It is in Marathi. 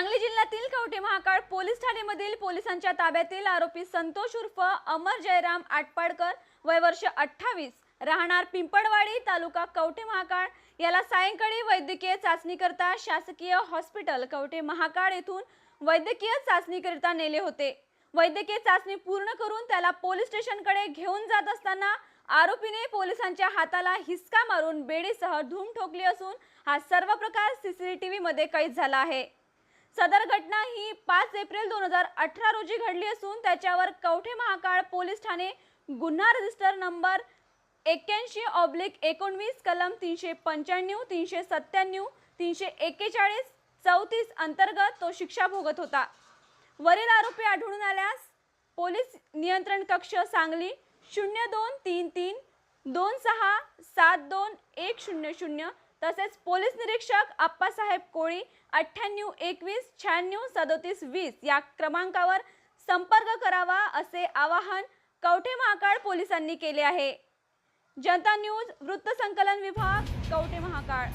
सांगली जिल्ह्यातील कवठे महाकाळ पोलीस ठाण्यामधील पोलिसांच्या ताब्यातील आरोपी संतोष उर्फ अमर जयराम आटपाडकर वय वर्ष अठ्ठावीस राहणार पिंपळवाडी तालुका कवठे महाकाळ. याला सायंकाळी वैद्यकीय चाचणीकरता शासकीय हॉस्पिटल कवठे महाकाळ येथून वैद्यकीय चाचणीकरिता नेले होते. वैद्यकीय चाचणी पूर्ण करून त्याला पोलीस स्टेशनकडे घेऊन जात असताना आरोपीने पोलिसांच्या हाताला हिसका मारून बेडीसह धूम ठोकली असून हा सर्व प्रकार सीसीटीव्हीमध्ये कैद झाला आहे. सदर घटना ही पाच एप्रिल दोन हजार अठरा रोजी घडली असून त्याच्यावर कवठे महाकाळ पोलीस ठाणे गुन्हा रजिस्टर नंबर एक्क्याऐंशी ऑब्लिक एकोणवीस कलम तीनशे पंच्याण्णव तीनशे सत्त्याण्णव तीनशे एक्केचाळीस चौतीस अंतर्गत तो शिक्षा भोगत होता. वरील आरोपी आढळून आल्यास पोलीस नियंत्रण कक्ष सांगली शून्य दोन तीन तीन दोन सहा सात दोन एक शून्य शून्य तसेच पोलीस निरीक्षक आप्पासाहेब कोळी अठ्ठ्याण्णव एकवीस शहाण्णव सदोतीस वीस या क्रमांकावर संपर्क करावा असे आवाहन कवठे महाकाळ पोलिसांनी केले आहे. जनता न्यूज वृत्तसंकलन विभाग कवठे महाकाळ.